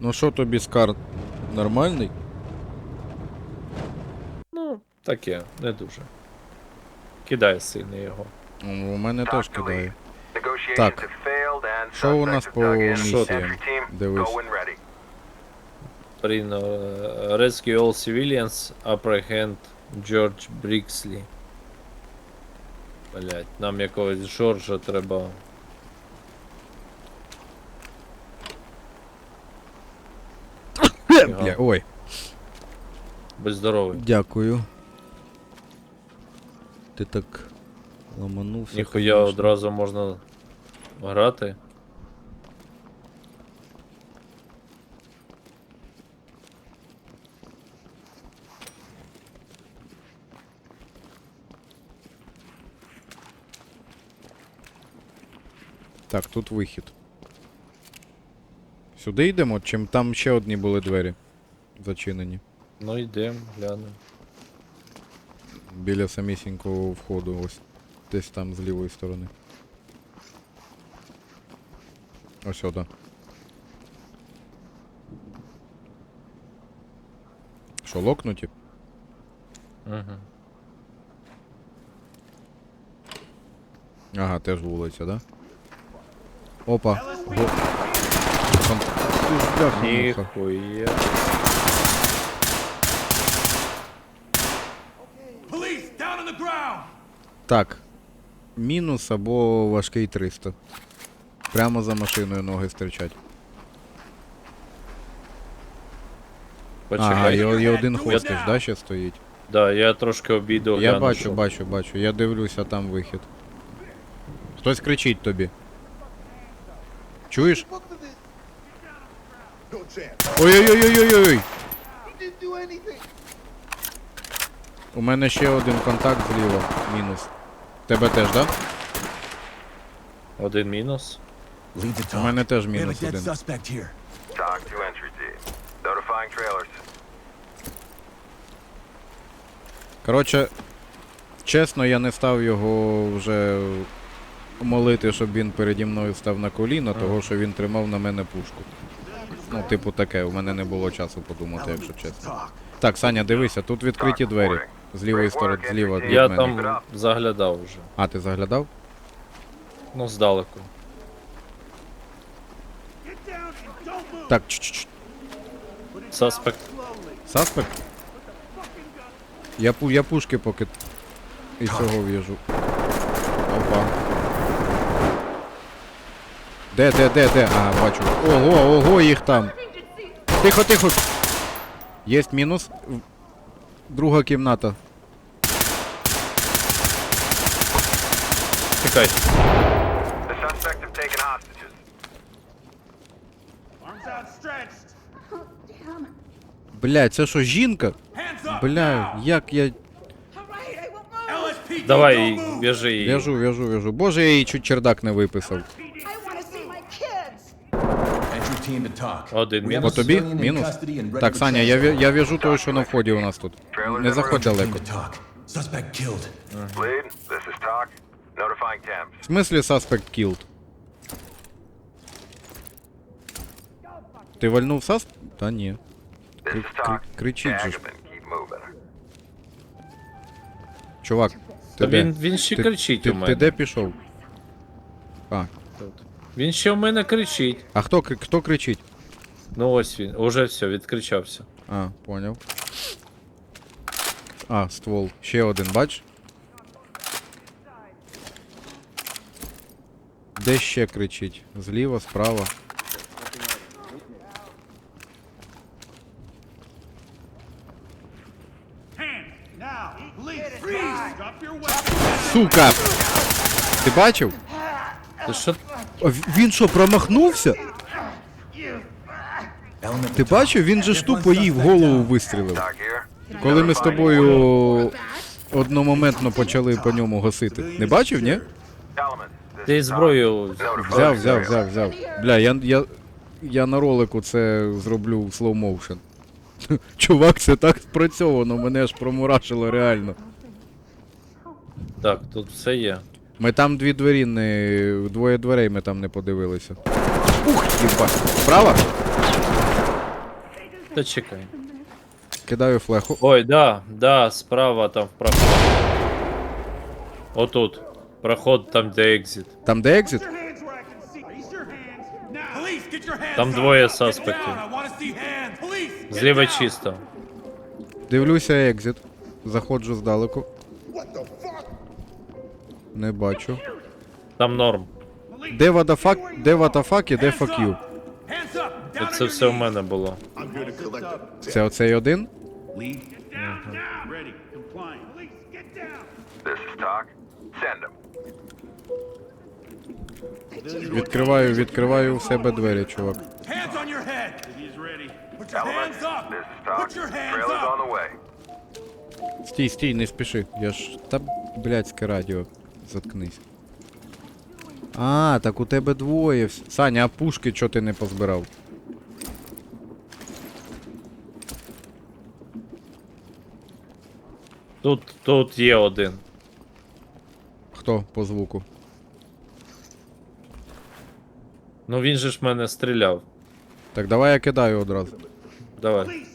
Ну що тобі скар нормальний? Ну, таке, не дуже. Кидає сильно його. Ну, У мене теж кидає. Так, що у нас по місіям? Дивись. Прин е, Rescue all civilians, apprehend George Brixley. Блять, нам якогось Джорджа треба. Е, Бля, ой, Будь здоровий. дякую. Ти так ламанувся. Ніхуя конечно. одразу можна грати. Так, тут вихід. Сюди йдемо, чим там ще одні були двері зачинені. Ну йдемо, глянемо. Біля самісінького входу, ось десь там з лівої сторони. Ось сюди. Що, локнуті? Угу. Ага, теж вулиця, да? Опа. Го... The ground! Так. Мінус або важкий 300. Прямо за машиною ноги стирчать. Почекай. Ага, і, і один хостич, да, ще стоїть? Да, я трошки обійду. Я гляну, бачу, що. бачу, бачу. Я дивлюся, там вихід. Хтось кричить тобі. Чуєш? No chance. Ой-ой-ой-ой-ой! Didn't do anything. У мене ще один контакт зліва. Мінус. Тебе теж, да? Один мінус. У мене теж мінус один. Talk to entry team. Notifying trailers. Коротше, чесно, я не став його вже молити, щоб він переді мною став на коліна, того що він тримав на мене пушку. Ну, типу таке, у мене не було часу подумати, якщо чесно. Так, Саня, дивися, тут відкриті двері. З лівої сторони, зліва від Я мене. там заглядав вже. А, ти заглядав? Ну, здалеку. Так, чш-чш. Суспект. Саспект? Я, пу- я пушки поки із цього в'їжу. Опа. Де, де, де, де? А, бачу. Ого, ого, їх там. Тихо, тихо. Єсть мінус. Друга кімната. Чекай. The suspects have taken hostages. Бля, це що, жінка? Бля, як я. Давай, в'яжи її. В'яжу, в'яжу, в'яжу. Боже, я їй чуть чердак не виписав. I want to see my kids. Entry team to talk. Один По мінус. тобі? Мінус? custody and ready Так, Саня, я, в'я- я в'яжу того, що на вході у нас тут. Не заходь далеко. Team to. Suspect killed. Lead, this is talk. Notifying Thames. В смислі suspect killed? Ти вальнув сас? Та ні. This Кри- is кри- talk. кричить Tag же ж. and keep moving. Чувак, ти Та де? він, він ще Ти- кричить ти, у мене. Ти де пішов? А. Він ще в мене кричить. а хто, кри- хто кричить? Ну ось він. Уже все, відкричався. А, поняв. А, ствол. Ще один, бач? Де ще кричить? Зліва, справа. Сука! Ти бачив? Ти що? А він що, промахнувся? Ти бачив? Він же ж тупо їй в голову вистрілив. Коли ми з тобою одномоментно почали по ньому гасити. Не бачив, ні? Ти зброю Взяв, взяв, взяв, взяв. Бля, я, я, я на ролику це зроблю в slow motion. Чувак, це так спрацьовано, мене аж промурашило реально. Так, тут все є. Ми там дві двері не. Двоє дверей ми там не подивилися. Ух, їба. Справа? Та чекай. Кидаю флеху. Ой, да, да, справа там в проход. Отут. Проход там, де екзит. Там де екзит? Там двоє get Зліва чисто. Дивлюся екзит. Заходжу здалеку. Не бачу. Там норм. Де вадафак, де ватафак і де. Down Це все в мене було. Це оцей один? Відкриваю, відкриваю у себе двері, чувак. Стій, стій, не спіши. Я ж. Та блядське радіо. Заткнись. А, так у тебе двоє. Саня, а пушки чого ти не позбирав? Тут, тут є один. Хто по звуку? Ну він же ж мене стріляв. Так давай я кидаю одразу. Давай.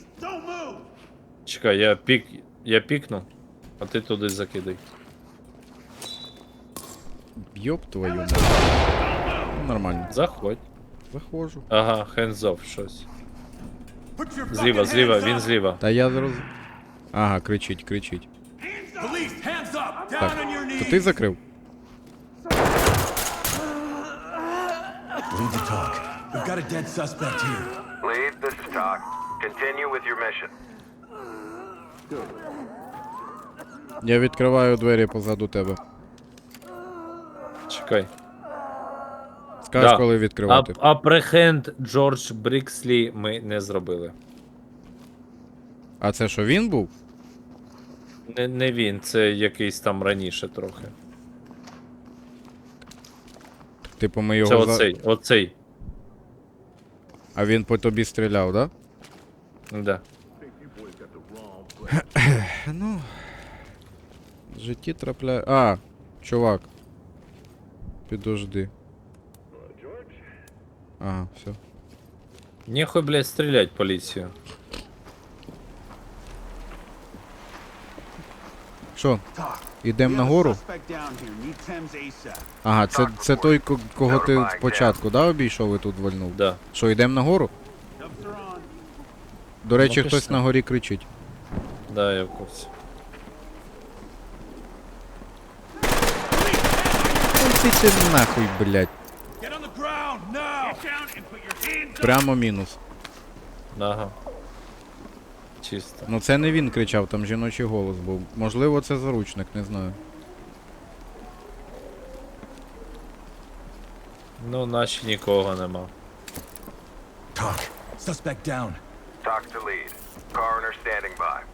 Чекай, я пік. Я пікну, а ти туди закидай. Йоп твою мать. Ну, Нормально. Заходь. Заходжу. Ага, hands off щось. Зліва, зліва, він зліва. Та я зроз... Ага, кричить, кричить. Так, то ти закрив? Lead to talk. We've got a dead suspect here. Lead, this is talk. Continue with your mission. Я відкриваю двері позаду тебе. Чекай. Скажеш, Да. коли відкривати. А, апрехенд Джордж Брікслі ми не зробили. А це що він був? Не, не він, це якийсь там раніше трохи. Типу ми Це його за... оцей, оцей. А він по тобі стріляв, да? Да. Ну. В житті трапляє. А, чувак. Підожди. Ага, все. Нехуй, блядь, стрілять поліцію. Що, ідемо Thames ASAP. Ага, це, це той, ко- кого ти спочатку, да, обійшов і тут вальнув? Да. Що, йдемо are on. До речі, Ну, хтось пішли. на горі кричить. Да, я в курсі. Ти ти нахуй, блядь. Get on the ground now. Get down and put your hands up. Прямо мінус. Ага. Чисто. Ну це не він кричав, там жіночий голос був. Можливо, це заручник, не знаю. Ну, наче нікого нема. Talk. Suspect down. Talk to lead. Coroner standing by.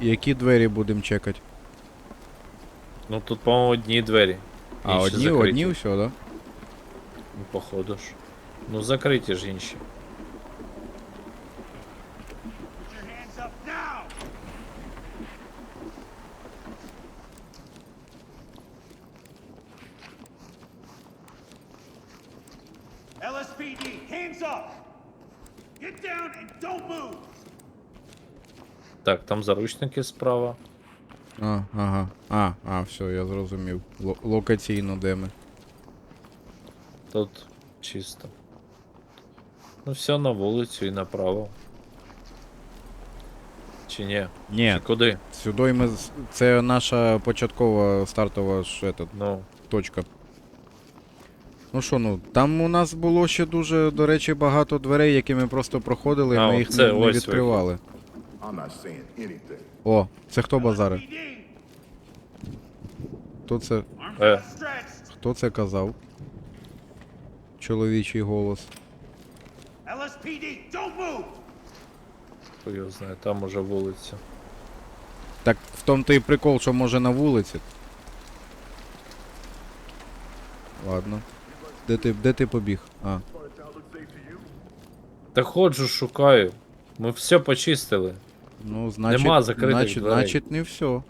Які двері будемо чекати? Ну тут, по-моєму, одні двері. А, Інші одні, закриті. одні все, да? Ну, походу ж. Ну, закриті ж інші. Put your hands up now. LSPD, hands up. Get down and don't move. Так, там заручники справа. А, ага. А, а, все, я зрозумів. Ло- локаційно де ми. Тут чисто. Ну, все на вулицю і направо. Чи ні? Ні, Чи куди? сюди ми. Це наша початкова стартова ж, этот, Ну, точка. Ну що, ну, там у нас було ще дуже, до речі, багато дверей, які ми просто проходили, і ми їх оце не, не відкривали. Anything. О, це хто базари? Хто це, Е. хто це казав? Чоловічий голос. LSPD, don't move. хто його знає, там уже вулиця. Так в тому то і прикол, що може на вулиці. Ладно. Де ти, де ти побіг? А. Та ходжу, шукаю. Ми все почистили. Ну, значить, Нема закритих значить, дверей. значить не все.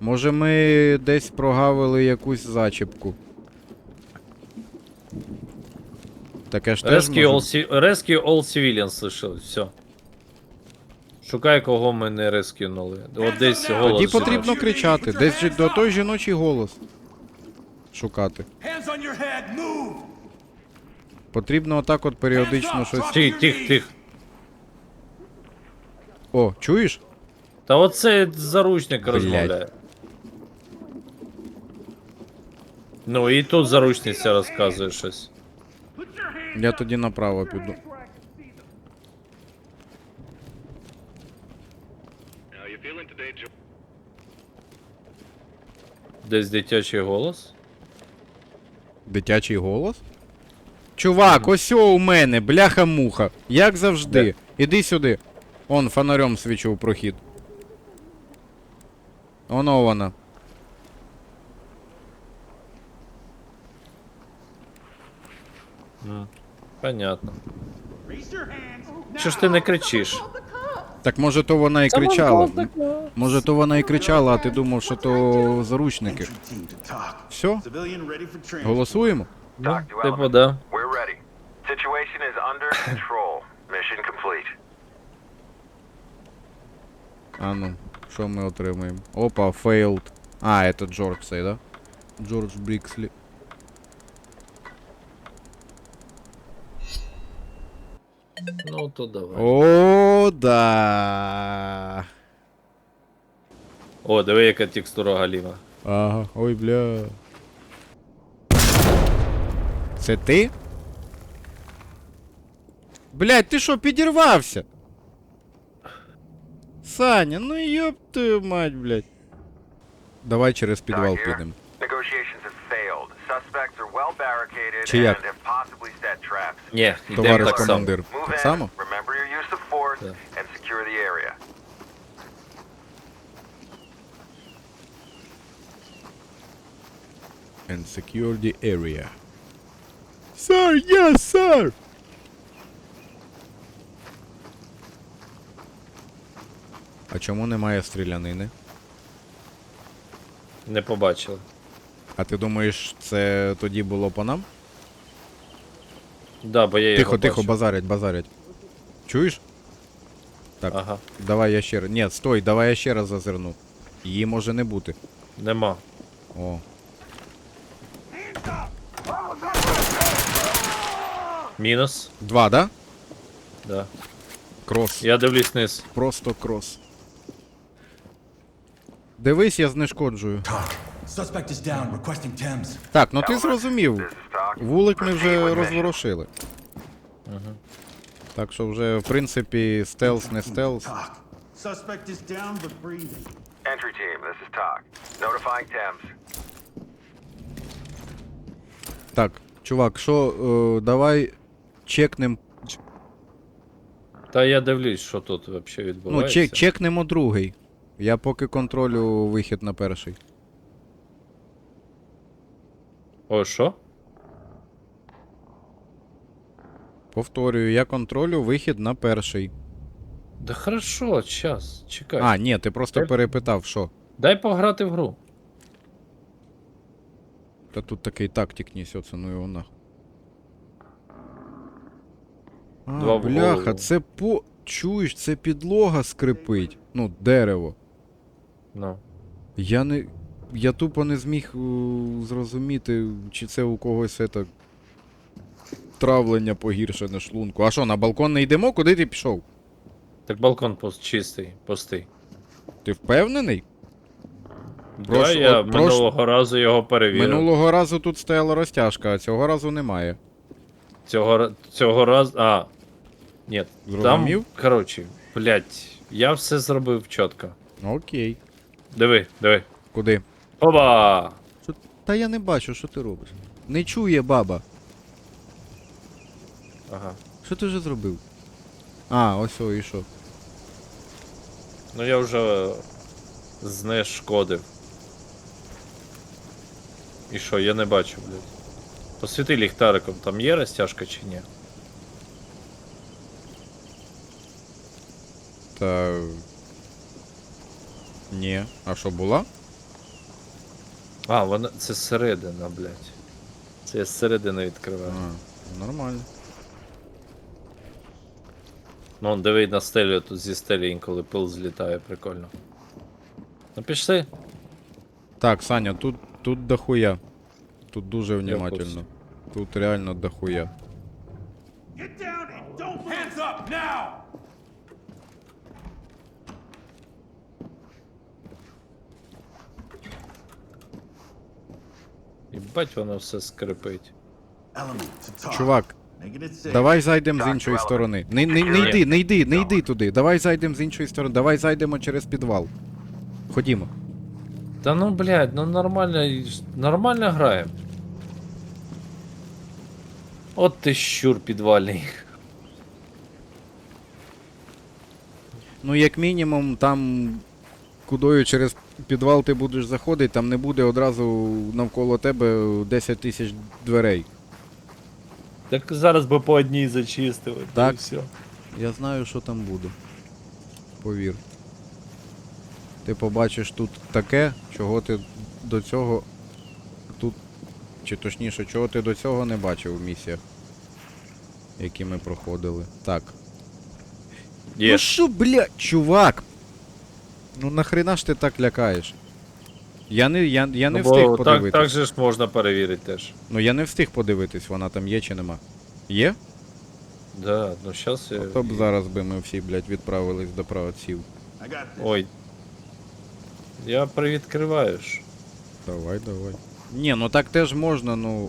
Може ми десь прогавили якусь зачіпку. Таке ж теж Rescue all, може... ci- rescue all civilians лишилось, все. Шукай, кого ми не рескюнули. От десь голос. Тоді жіночий. потрібно кричати, десь же до той жіночий голос. Шукати. Hands on your head. Move. Потрібно отак от періодично щось. Тих, тих, тих. О, чуєш? Та оце заручник розмовляє. Ну і тут заручниця розказує щось. Я тоді направо піду. Десь дитячий голос. Дитячий голос? Чувак, ось у мене, бляха-муха. Як завжди. Іди сюди. Он фонарем свічу в прохід. Оно вона. Понятно. Your hands. Що ж ти не кричиш? Так може то вона і кричала. Може то вона і кричала, а ти думав, що то заручники. Все? Civilian ready for training. Голосуємо? Ну, типу, да. We're ready. Situation is under control. Mission complete. А ну, що ми отримаємо? Опа, failed. А, це Джордж цей, да? Джордж Брікслі. Ну то давай. О, да. О, диви, яка текстура галіма. Ага, ой, бля. Це ти? Блять, ти що, підірвався? Саня, ну йоп твою мать, блять. Давай через підвал підемо. Чи як? Ні, йдемо Товариш так само. командир. Так само? And secure the area. Sir, yes, sir! Чому немає стрілянини? Не побачили. А ти думаєш, це тоді було по нам? Да, бо я Тихо, його тихо, бачив. базарять, базарять. Чуєш? Так, Ага, давай я ще раз. Ні, стой, давай я ще раз зазирну. Її може не бути. нема. О. Мінус. Два, да? Да. Крос. Я дивлюсь вниз. Просто крос. Дивись, я знешкоджую. Так, ну ти зрозумів. Вулик ми вже розворошили. Так що вже, в принципі, стелс не стелс. Suspect is down but breathing. Entry team, this is talk. Notifying Thames. Так, чувак, що, е, давай чекнем. Та я дивлюсь, що тут взагалі Ну, відбувається. чек, чекнемо другий. Я поки контролю вихід на перший. О, що? Повторюю, я контролю вихід на перший. Да хорошо, час, чекай. А, ні, ти просто Е? перепитав, що. Дай пограти в гру. Та тут такий тактик несеться, ну його нахуй. А, Два в бляха, голову. це по. Чуєш, це підлога скрипить. Ну, дерево. Ну. Я не. Я тупо не зміг е, зрозуміти, чи це у когось це травлення погіршене шлунку. А що, на балкон не йдемо? Куди ти пішов? Так балкон пост чистий, пустий. Ти впевнений? Да, Прош- я от прош- минулого разу його перевірив. Минулого разу тут стояла розтяжка, а цього разу немає. Цього, ра- цього разу. А. Ні, там. Коротше, блять, я все зробив чітко. Окей. Диви, диви. Куди? Оба! Що... Та я не бачу, що ти робиш. Не чує баба. Ага. Що ти вже зробив? А, ось о, і що. Ну я вже знешкодив. І що, я не бачу, блядь. Посвіти ліхтариком, там є розтяжка чи ні? Та. Ні. А що була? А, вона. Це середина, блядь. Це я зсередини відкриваю. А, нормально. Ну он диви на стелю, тут зі стелі інколи пил злітає, прикольно. Ну пішли. Так, Саня, тут тут дохуя. Тут дуже внимательно. Тут реально дохуя. Get down and don't hand up now! Їбать воно все скрипить. Чувак, давай зайдемо з іншої сторони. Не, не, не йди, не йди, не йди туди. Давай зайдемо з іншої сторони. Давай зайдемо через підвал. Ходімо. Та ну блядь, ну нормально, нормально граємо. От ти щур підвальний. Ну, як мінімум, там, кудою через підвал ти будеш заходити, там не буде одразу навколо тебе 10 тисяч дверей. Так зараз би по одній зачистили. Так. і все. Я знаю, що там буде. Повір. Ти побачиш тут таке, чого ти до цього. Тут. Чи точніше, чого ти до цього не бачив в місіях, які ми проходили. Так. Є. Ну що, блядь, чувак? Ну нахрена ж ти так лякаєш? Я не, я, я не Ну, встиг бо так, подивитись. так же ж можна перевірити теж. Ну я не встиг подивитись, вона там є чи нема. Є? Да, ну щас я. То б зараз би ми всі, блядь, відправились до правоців. Ой. Я привідкриваю ж. Давай, давай. Ні, ну так теж можна, ну.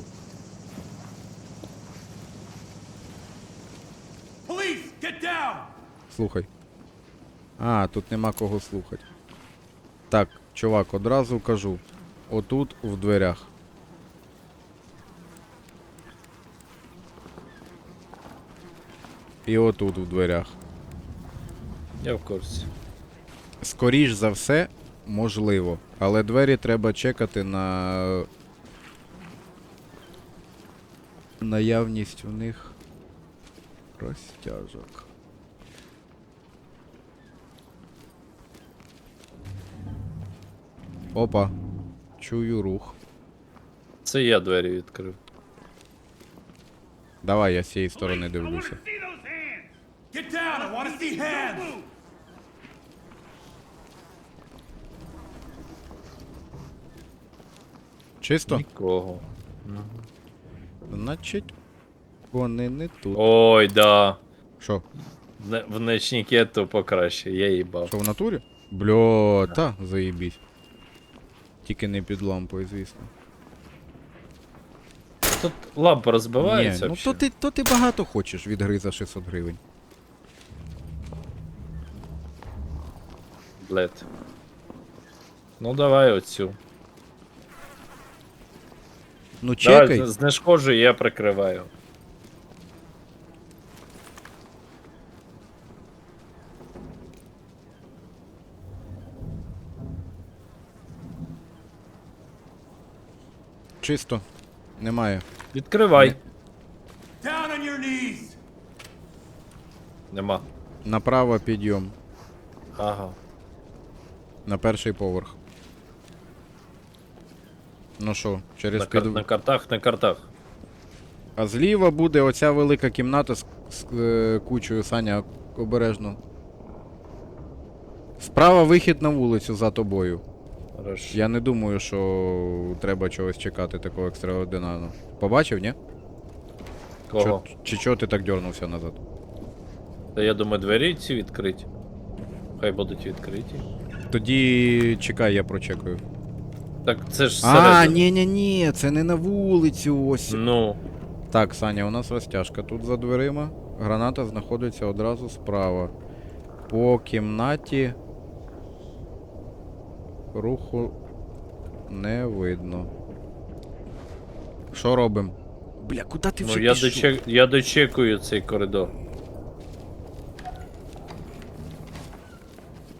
Police, get down! Слухай. А, тут нема кого слухати. Так, чувак, одразу кажу. Отут в дверях. І отут в дверях. Я в курсі. Скоріш за все, можливо. Але двері треба чекати на. Наявність у них розтяжок. Опа. Чую рух. Це я двері відкрив. Давай я з цієї сторони дивлюся. Get down! I want to see hands! Чисто? Нікого. Значить, вони не тут. Ой, да. Що? В ночнике то покраще, я їбав. Що в натурі? Бля, та, заїбісь. Тільки не під лампою, звісно. Тут лампа Ні, розбивається. ну то ти, то ти багато хочеш від гри за 600 гривень. Блед. Ну давай оцю. Ну чекай. Давай, з- я прикриваю. Чисто. Немає. Відкривай. Down on your knees! Нема. Направо підйом. Ага. На перший поверх. Ну що, через На, кар... під... на картах, на картах. А зліва буде оця велика кімната з, з е, кучою Саня обережно. Справа вихід на вулицю за тобою. Хорошо. Я не думаю, що треба чогось чекати такого екстраординарного. Побачив, ні? Кого? Чо, чи чого ти так дернувся назад? Та я думаю, двері ці відкриті. Хай будуть відкриті. Тоді чекай, я прочекаю. Так це ж А, середина. ні, ні, ні, це не на вулицю ось. Ну, Так, Саня, у нас розтяжка тут за дверима. Граната знаходиться одразу справа. По кімнаті руху не видно. Що робимо? Бля, куди ти ну я, пішов? дочек... я дочекую цей коридор.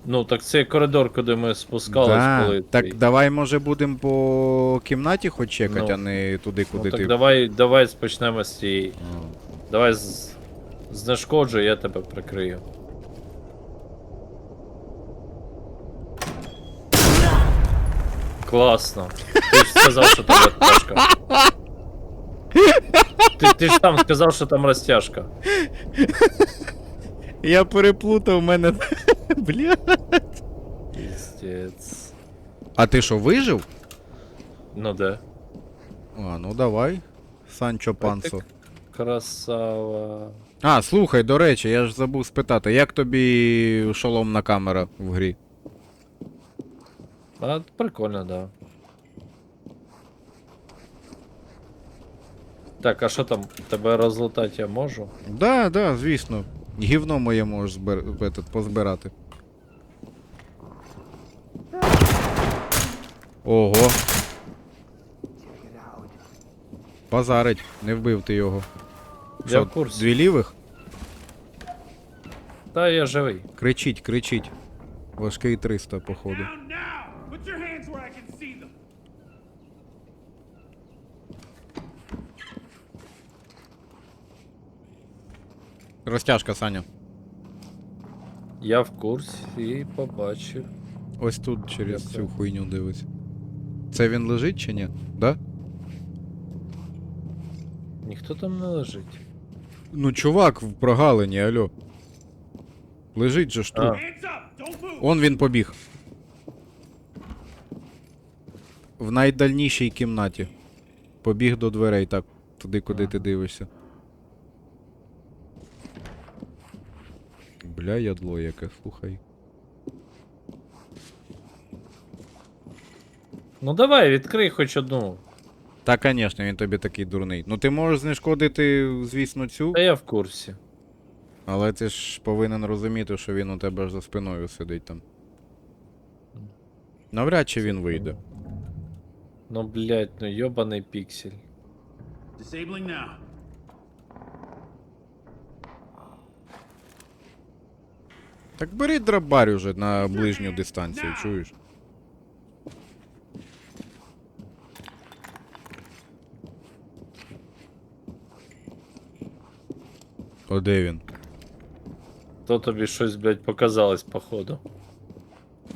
Ну, так цей коридор, куди ми спускались, Да, коли. Так цей- давай, може, будемо по кімнаті хоч чекати, Ну. а не туди, ну, куди так ти. давай, давай спочнемо з цієї. Давай з... знешкоджу, я тебе прикрию. Класно. Ти ж сказав, що там розтяжка. Ти, ти ж сам сказав, що там розтяжка. Я переплутав в мене. Бля. Піздець. А ти що, вижив? Ну да. А, ну давай. Санчо Пансо. Красава. А, слухай, до речі, я ж забув спитати, як тобі шоломна камера в грі? А, прикольно, да. Так, а що там? Тебе розлутати я можу? Да, да, звісно. Гівно моє можеш збер... этот, позбирати. Ого. Базарить, не вбив ти його. Я Що, в курсі. дві лівих? Та я живий. Кричіть, кричіть. Важкий 300, походу. Down now! Put your hands where I can see them. Розтяжка, Саня. Я в курсі і побачив. Ось тут через цю хуйню дивись. Це він лежить чи ні? Да? Ніхто там не лежить. Ну, чувак в прогалині, алло. Лежить же ж тут. А. Он він побіг. В найдальнішій кімнаті. Побіг до дверей, так, туди, куди ти дивишся. Бля, ядло яке, слухай. Ну давай, відкрий хоч одну. Та, звісно, він тобі такий дурний. Ну ти можеш знешкодити, звісно, цю, Та я в курсі. але ти ж повинен розуміти, що він у тебе ж за спиною сидить там. Навряд чи він вийде. Ну блять, ну йобаний піксель. Disabling now. Так бери драбарь уже на ближню дистанцію, чуєш? О, де він? То тобі щось, блять, показалось, походу.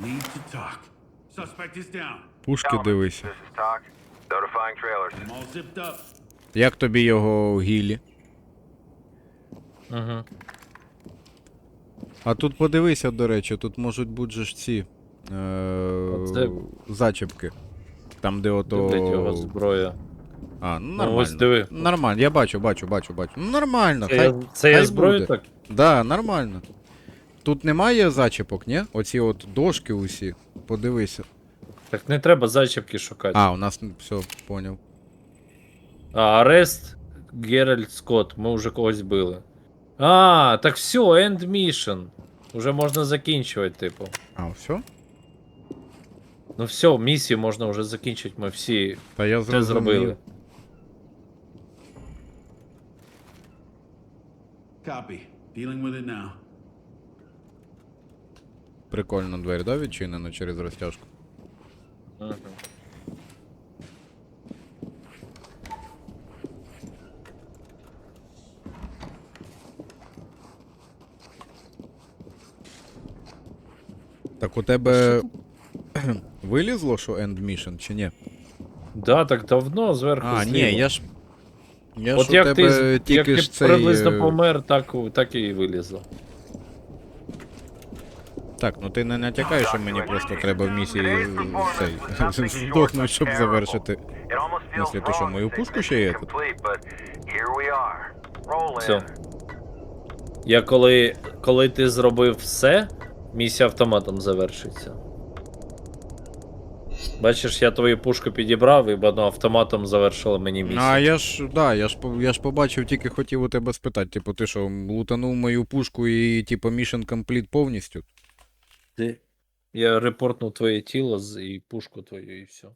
Need to talk. Suspect is down. Пушки дивися. I'm all zipped up. Як тобі його гілі? Угу. А тут подивися, до речі, тут можуть бути ж ці е- Оце- зачіпки. Там, де ото. Блять, його зброя. А, ну Ну, нормально. ось диви. Нормально, я бачу, бачу, бачу, бачу. Ну нормально, Це хай. я, це я хай зброю буде. так? Да, нормально. Тут немає зачіпок, ні? Оці от дошки усі. Подивися. Так не треба зачіпки шукати. А, у нас все, поняв. А, арест Геральт Скотт, ми вже когось били. А, так все, end mission. Уже можна закінчувати, типу. А, все? Ну все, місію можна вже закінчити, ми всі Та я це зрозумів. Copy. Dealing with it now. Прикольно двері, да, відчинено через розтяжку. Мгм. Так у тебе вилізло, що end mission, чи ні? Да, так давно зверху. А, зліва. ні, я ж. Я От ж у як тебе ти, тільки як ти ж цей. приблизно е, помер, так, так і вилізло. Так, ну ти не натякай, що мені просто треба в місії цей здохнути, щоб завершити. Ты что, wrong мою пушку ще є тут? Все. Я коли, коли ти зробив все, місія автоматом завершиться. Бачиш, я твою пушку підібрав, і воно автоматом завершило мені Ну, місію. а я ж, да, я ж, я ж побачив, тільки хотів у тебе спитати, типу, ти що, лутанув мою пушку і, типу, мішен комплект повністю? Я репортнув твоє тіло з- і пушку твою, і все.